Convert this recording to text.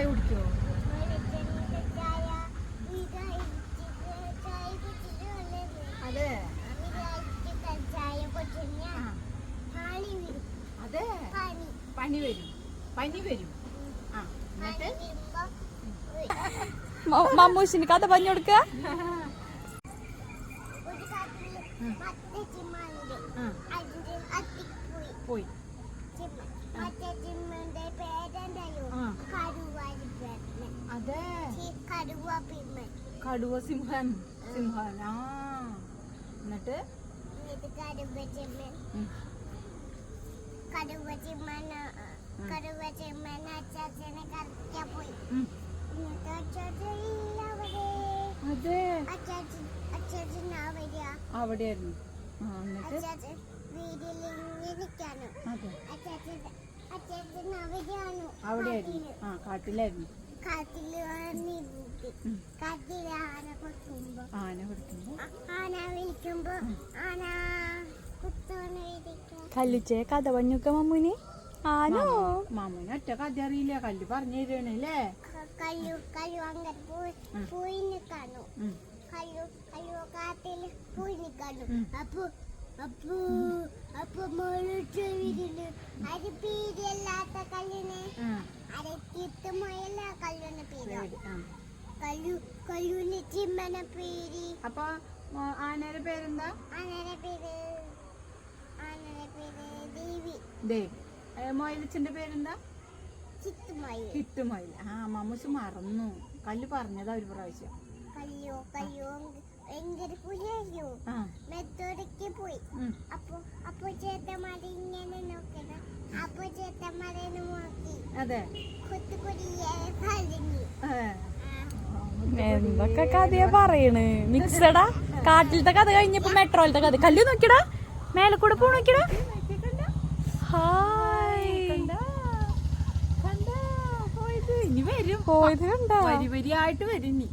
ചായ കുടിക്കോ വെളിച്ചെണ്ണ ചായ ഇത് ഇച്ചിരി ചായ കുടിച്ചിട്ട് വന്നത് അതെ. അതെ. പനി വരും. പനി വരും. ആ എന്നിട്ട്? മമ്മൂസിന് കഥ പറഞ്ഞു കൊടുക്ക. പോയി. കടുവ സിംഹൻ സിംഹൻ ആ. എന്നിട്ട്? അതെ. അവിടെയായിരുന്നു. എന്നിട്ട്? അതെ. അവിടെയായിരുന്നു. ആ കാട്ടിലായിരുന്നു. കല്ലിച്ചേ കഥ പറഞ്ഞുക്ക മമ്മൂന് ആനോ? മാമന് ഒറ്റ കഥ അറിയില്ല. കല്ല് പറഞ്ഞു തരണല്ലേ കല്ലു കല്ലു അങ്ങനെ പോയി നിൽക്കാനു. കല്ലു കല്ലു പോയി നിൽക്കാനു. അപ്പൊ അപ്പൊ അപ്പൊ മോളിട്ട് അരക്കിട്ട് മൊയല്ല കല്ലിന് പീര കല്ലു കല്ലുന് ചിമ്മന പീരി. അപ്പൊ ആനയുടെ പേരെന്താ? ആനയുടെ പേര് ആനയുടെ പേര് ദേവി. ദേവ്. മൊയലച്ചന്റെ പേരെന്താ? ചിത്തുമൊയിൽ ആ മമ്മൂസ് മറന്നു. കല്ല് പറഞ്ഞതാ ഒരു പ്രാവശ്യം. കയ്യോ കയ്യോ ഭയങ്കര ആ. മെത്തോടക്ക് പോയി. അപ്പൊ അപ്പൊ ചേട്ടന്മാരെ അതെ. എന്തൊക്കെ കഥയാ പറയണ്? മിക്സഡാ? കാട്ടിലത്തെ കഥ കഴിഞ്ഞപ്പോ മെട്രോയിലത്തെ കഥ. കല്ലു നോക്കിടാ മേലെ കൂടെ പോ നോക്കിടാ ഹായ്. കണ്ടാ? കണ്ടാ? പോയത്. ഇനി വരും. പോയത് കണ്ടാ വരി വരിയായിട്ട് വരും ഇനി.